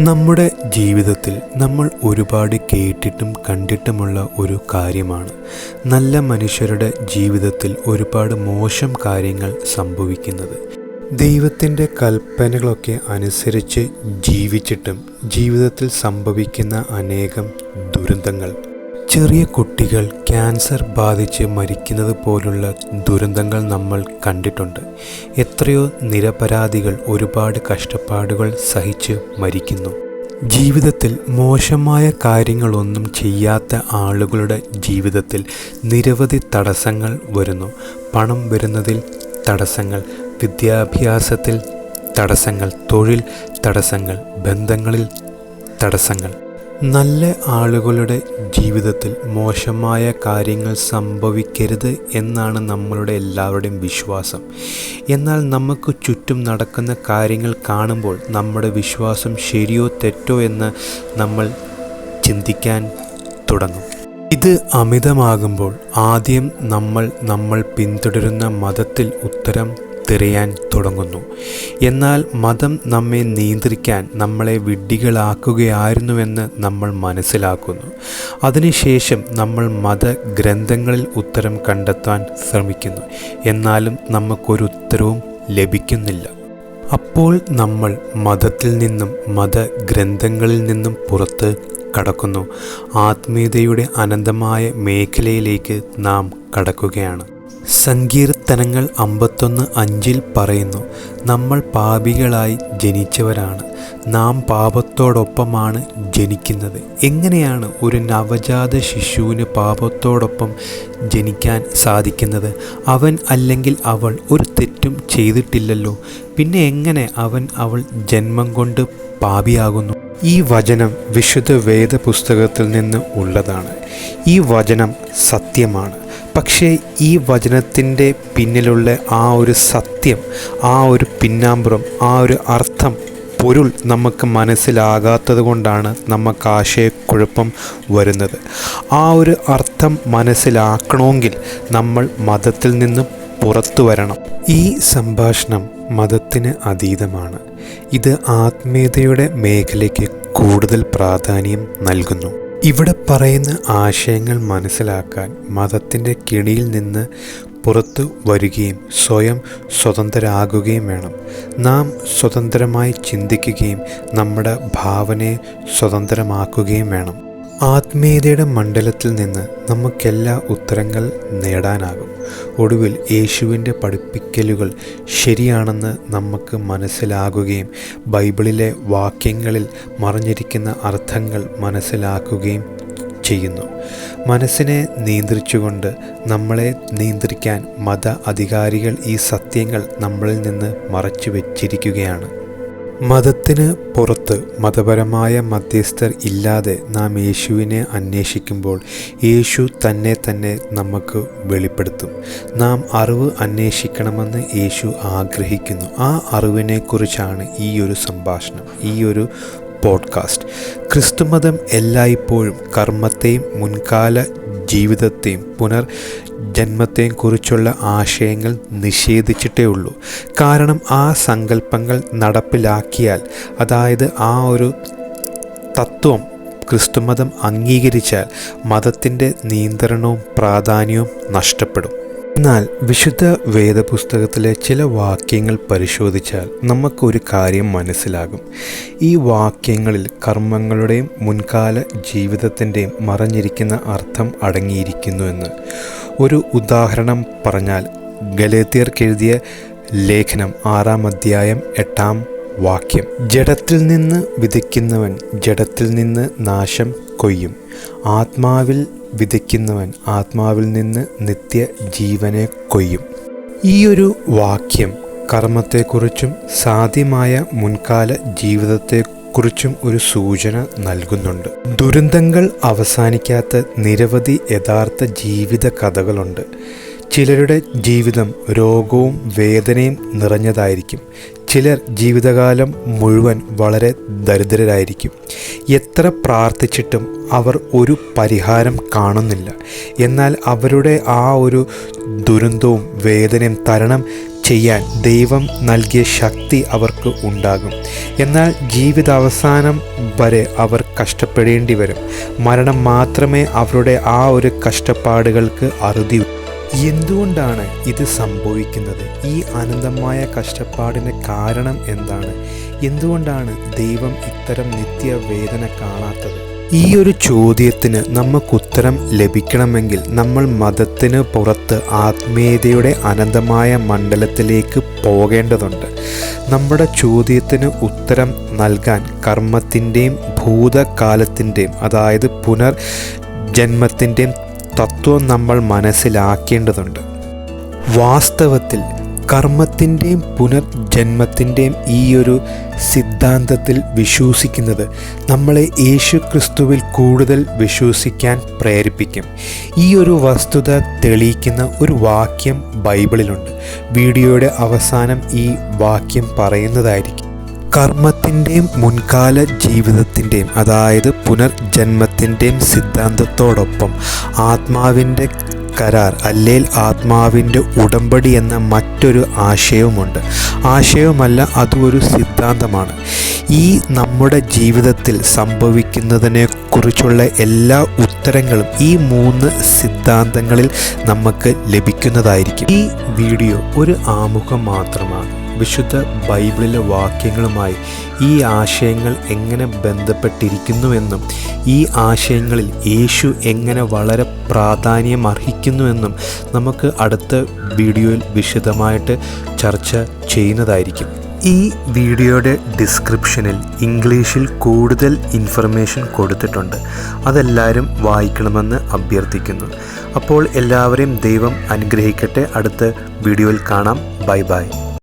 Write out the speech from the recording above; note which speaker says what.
Speaker 1: നമ്മുടെ ജീവിതത്തിൽ നമ്മൾ ഒരുപാട് കേട്ടിട്ടും കണ്ടിട്ടുമുള്ള ഒരു കാര്യമാണ്. നല്ല മനുഷ്യരുടെ ജീവിതത്തിൽ ഒരുപാട് മോശം കാര്യങ്ങൾ സംഭവിക്കുന്നത്. ദൈവത്തിന്റെ കൽപ്പനകളൊക്കെ അനുസരിച്ച് ജീവിച്ചിട്ടും ജീവിതത്തിൽ സംഭവിക്കുന്ന അനേകം ദുരന്തങ്ങൾ. ചെറിയ കുട്ടികൾ ക്യാൻസർ ബാധിച്ച് മരിക്കുന്നത് പോലുള്ള ദുരന്തങ്ങൾ നമ്മൾ കണ്ടിട്ടുണ്ട്. എത്രയോ നിരപരാധികൾ ഒരുപാട് കഷ്ടപ്പാടുകൾ സഹിച്ച് മരിക്കുന്നു. ജീവിതത്തിൽ മോശമായ കാര്യങ്ങളൊന്നും ചെയ്യാത്ത ആളുകളുടെ ജീവിതത്തിൽ നിരവധി തടസ്സങ്ങൾ വരുന്നു. പണം വരുന്നതിൽ തടസ്സങ്ങൾ വിദ്യാഭ്യാസത്തിൽ തടസ്സങ്ങൾ തൊഴിൽ തടസ്സങ്ങൾ ബന്ധങ്ങളിൽ തടസ്സങ്ങൾ നല്ല ആളുകളുടെ ജീവിതത്തിൽ മോശമായ കാര്യങ്ങൾ സംഭവിക്കരുത് എന്നാണ് നമ്മളുടെ എല്ലാവരുടെയും വിശ്വാസം. എന്നാൽ നമുക്ക് ചുറ്റും നടക്കുന്ന കാര്യങ്ങൾ കാണുമ്പോൾ നമ്മുടെ വിശ്വാസം ശരിയോ തെറ്റോ എന്ന് നമ്മൾ ചിന്തിക്കാൻ തുടങ്ങും. ഇത് അമിതമാകുമ്പോൾ ആദ്യം നമ്മൾ നമ്മൾ പിന്തുടരുന്ന മതത്തിൽ ഉത്തരം തിരയാൻ തുടങ്ങുന്നു. എന്നാൽ മതം നമ്മെ നിയന്ത്രിക്കാൻ നമ്മളെ വിഡ്ഢികളാക്കുകയായിരുന്നുവെന്ന് നമ്മൾ മനസ്സിലാക്കുന്നു. അതിനുശേഷം നമ്മൾ മതഗ്രന്ഥങ്ങളിൽ ഉത്തരം കണ്ടെത്താൻ ശ്രമിക്കുന്നു. എന്നാലും നമുക്കൊരു ഉത്തരവും ലഭിക്കുന്നില്ല. അപ്പോൾ നമ്മൾ മതത്തിൽ നിന്നും മതഗ്രന്ഥങ്ങളിൽ നിന്നും പുറത്ത് കടക്കുന്നു. ആത്മീയതയുടെ അനന്തമായ മേഖലയിലേക്ക് നാം കടക്കുകയാണ്. സങ്കീർത്തനങ്ങൾ അമ്പത്തൊന്ന് അഞ്ചിൽ പറയുന്നു നമ്മൾ പാപികളായി ജനിച്ചവരാണ്. നാം പാപത്തോടൊപ്പമാണ് ജനിക്കുന്നത്. എങ്ങനെയാണ് ഒരു നവജാത ശിശുവിന് പാപത്തോടൊപ്പം ജനിക്കാൻ സാധിക്കുന്നത്? അവൻ അല്ലെങ്കിൽ അവൾ ഒരു തെറ്റും ചെയ്തിട്ടില്ലല്ലോ. പിന്നെ എങ്ങനെ അവൻ അവൾ ജന്മം കൊണ്ട് പാപിയാകുന്നു? ഈ വചനം വിശുദ്ധ വേദപുസ്തകത്തിൽ നിന്ന് ഉള്ളതാണ്. ഈ വചനം സത്യമാണ്. പക്ഷേ ഈ വചനത്തിന്റെ പിന്നിലുള്ള ആ ഒരു സത്യം ആ ഒരു പിന്നാമ്പുറം ആ ഒരു അർത്ഥം പൊരുൾ നമുക്ക് മനസ്സിലാകാത്തത് കൊണ്ടാണ് നമുക്ക് ആശയക്കുഴപ്പം വരുന്നത്. ആ ഒരു അർത്ഥം മനസ്സിലാക്കണമെങ്കിൽ നമ്മൾ മതത്തിൽ നിന്നും പുറത്തു വരണം. ഈ സംഭാഷണം മതത്തിന് അതീതമാണ്. ഇത് ആത്മീയതയുടെ മേഖലയ്ക്ക് കൂടുതൽ പ്രാധാന്യം നൽകുന്നു. ഇവിടെ പറയുന്ന ആശയങ്ങൾ മനസ്സിലാക്കാൻ മതത്തിന്റെ കിണിയിൽ നിന്ന് പുറത്തു വരികയും സ്വയം സ്വതന്ത്രരാകുകയും വേണം. നാം സ്വതന്ത്രമായി ചിന്തിക്കുകയും നമ്മുടെ ഭാവനയെ സ്വതന്ത്രമാക്കുകയും വേണം. ആത്മീയതയുടെ മണ്ഡലത്തിൽ നിന്ന് നമുക്കെല്ലാ ഉത്തരങ്ങൾ നേടാനാകും. ഒടുവിൽ യേശുവിന്റെ പഠിപ്പിക്കലുകൾ ശരിയാണെന്ന് നമുക്ക് മനസ്സിലാകുകയും ബൈബിളിലെ വാക്യങ്ങളിൽ മറിഞ്ഞിരിക്കുന്ന അർത്ഥങ്ങൾ മനസ്സിലാക്കുകയും ചെയ്യുന്നു. മനസ്സിനെ നിയന്ത്രിച്ചുകൊണ്ട് നമ്മളെ നിയന്ത്രിക്കാൻ മത അധികാരികൾ ഈ സത്യങ്ങൾ നമ്മളിൽ നിന്ന് മറച്ചു വച്ചിരിക്കുകയാണ്. മതത്തിന് പുറത്ത് മതപരമായ മധ്യസ്ഥർ ഇല്ലാതെ നാം യേശുവിനെ അന്വേഷിക്കുമ്പോൾ യേശു തന്നെ തന്നെ നമുക്ക് വെളിപ്പെടുത്തും. നാം അറിവ് അന്വേഷിക്കണമെന്ന് യേശു ആഗ്രഹിക്കുന്നു. ആ അറിവിനെക്കുറിച്ചാണ് ഈ ഒരു സംഭാഷണം ഈ ഒരു പോഡ്കാസ്റ്റ്. ക്രിസ്തുമതം എല്ലായ്പ്പോഴും കർമ്മത്തെയും മുൻകാല ജീവിതത്തെയും പുനർ ജന്മത്തെയും കുറിച്ചുള്ള ആശയങ്ങൾ നിഷേധിച്ചിട്ടേ ഉള്ളൂ. കാരണം ആ സങ്കല്പങ്ങൾ നടപ്പിലാക്കിയാൽ അതായത് ആ ഒരു തത്വം ക്രിസ്തുമതം അംഗീകരിച്ചാൽ മതത്തിന്റെ നിയന്ത്രണവും പ്രാധാന്യവും നഷ്ടപ്പെടും. എന്നാൽ വിശുദ്ധ വേദപുസ്തകത്തിലെ ചില വാക്യങ്ങൾ പരിശോധിച്ചാൽ നമുക്കൊരു കാര്യം മനസ്സിലാകും. ഈ വാക്യങ്ങളിൽ കർമ്മങ്ങളുടെയും മുൻകാല ജീവിതത്തിന്റെയും മറഞ്ഞിരിക്കുന്ന അർത്ഥം അടങ്ങിയിരിക്കുന്നുവെന്ന് ഒരു ഉദാഹരണം പറഞ്ഞാൽ ഗലേത്തിയർക്കെഴുതിയ ലേഖനം ആറാം അധ്യായം എട്ടാം വാക്യം. ജഡത്തിൽ നിന്ന് വിതയ്ക്കുന്നവൻ ജഡത്തിൽ നിന്ന് നാശം കൊയ്യും. ആത്മാവിൽ വിതയ്ക്കുന്നവൻ ആത്മാവിൽ നിന്ന് നിത്യ ജീവനെ കൊയ്യും. ഈ ഒരു വാക്യം കർമ്മത്തെക്കുറിച്ചും സാധ്യമായ മുൻകാല ജീവിതത്തെക്കുറിച്ചും ഒരു സൂചന നൽകുന്നുണ്ട്. ദുരന്തങ്ങൾ അവസാനിക്കാത്ത നിരവധി യഥാർത്ഥ ജീവിത കഥകളുണ്ട്. ചിലരുടെ ജീവിതം രോഗവും വേദനയും നിറഞ്ഞതായിരിക്കും. ചിലർ ജീവിതകാലം മുഴുവൻ വളരെ ദരിദ്രരായിരിക്കും. എത്ര പ്രാർത്ഥിച്ചിട്ടും അവർ ഒരു പരിഹാരം കാണുന്നില്ല. എന്നാൽ അവരുടെ ആ ഒരു ദുരന്തവും വേദനയും തരണം ചെയ്യാൻ ദൈവം നൽകിയ ശക്തി അവർക്ക് ഉണ്ടാകും. എന്നാൽ ജീവിതാവസാനം വരെ അവർ കഷ്ടപ്പെടേണ്ടി വരും മരണം മാത്രമേ അവരുടെ ആ ഒരു കഷ്ടപ്പാടുകൾക്ക് അറുതി എന്തുകൊണ്ടാണ് ഇത് സംഭവിക്കുന്നത്? ഈ അനന്തമായ കഷ്ടപ്പാടിന് കാരണം എന്താണ്? എന്തുകൊണ്ടാണ് ദൈവം ഇത്തരം നിത്യവേദന കാണാത്തത്? ഈ ഒരു ചോദ്യത്തിന് നമുക്ക് ഉത്തരം ലഭിക്കണമെങ്കിൽ നമ്മൾ മതത്തിന് പുറത്ത് ആത്മീയതയുടെ അനന്തമായ മണ്ഡലത്തിലേക്ക് പോകേണ്ടതുണ്ട്. നമ്മുടെ ചോദ്യത്തിന് ഉത്തരം നൽകാൻ കർമ്മത്തിന്റെയും ഭൂതകാലത്തിന്റെയും അതായത് പുനർ ജന്മത്തിന്റെയും തത്വം നമ്മൾ മനസ്സിലാക്കേണ്ടതുണ്ട്. വാസ്തവത്തിൽ കർമ്മത്തിന്റെയും പുനർജന്മത്തിന്റെയും ഈ ഒരു സിദ്ധാന്തത്തിൽ വിശ്വസിക്കുന്നത് നമ്മളെ യേശു ക്രിസ്തുവിൽ കൂടുതൽ വിശ്വസിക്കാൻ പ്രേരിപ്പിക്കും. ഈ ഒരു വസ്തുത തെളിയിക്കുന്ന ഒരു വാക്യം ബൈബിളിലുണ്ട്. വീഡിയോയുടെ അവസാനം ഈ വാക്യം പറയുന്നതായിരിക്കും. കർമ്മത്തിന്റെയും മുൻകാല ജീവിതത്തിന്റെയും അതായത് പുനർജന്മത്തിന്റെയും സിദ്ധാന്തത്തോടൊപ്പം ആത്മാവിന്റെ കരാർ അല്ലേൽ ആത്മാവിന്റെ ഉടമ്പടി എന്ന മറ്റൊരു ആശയവുമുണ്ട്. ആശയവുമല്ല അതും ഒരു സിദ്ധാന്തമാണ്. ഈ നമ്മുടെ ജീവിതത്തിൽ സംഭവിക്കുന്നതിനെക്കുറിച്ചുള്ള എല്ലാ ഉത്തരങ്ങളും ഈ മൂന്ന് സിദ്ധാന്തങ്ങളിൽ നമുക്ക് ലഭിക്കുന്നതായിരിക്കും. ഈ വീഡിയോ ഒരു ആമുഖം മാത്രമാണ്. വിശുദ്ധ ബൈബിളിലെ വാക്യങ്ങളുമായി ഈ ആശയങ്ങൾ എങ്ങനെ ബന്ധപ്പെട്ടിരിക്കുന്നുവെന്നും ഈ ആശയങ്ങളിൽ യേശു എങ്ങനെ വളരെ പ്രാധാന്യം അർഹിക്കുന്നുവെന്നും നമുക്ക് അടുത്ത വീഡിയോയിൽ വിശദമായിട്ട് ചർച്ച ചെയ്യുന്നതായിരിക്കും. ഈ വീഡിയോയുടെ ഡിസ്ക്രിപ്ഷനിൽ ഇംഗ്ലീഷിൽ കൂടുതൽ ഇൻഫർമേഷൻ കൊടുത്തിട്ടുണ്ട്. അതെല്ലാവരും വായിക്കണമെന്ന് അഭ്യർത്ഥിക്കുന്നു. അപ്പോൾ എല്ലാവരെയും ദൈവം അനുഗ്രഹിക്കട്ടെ. അടുത്ത വീഡിയോയിൽ കാണാം. Bye bye.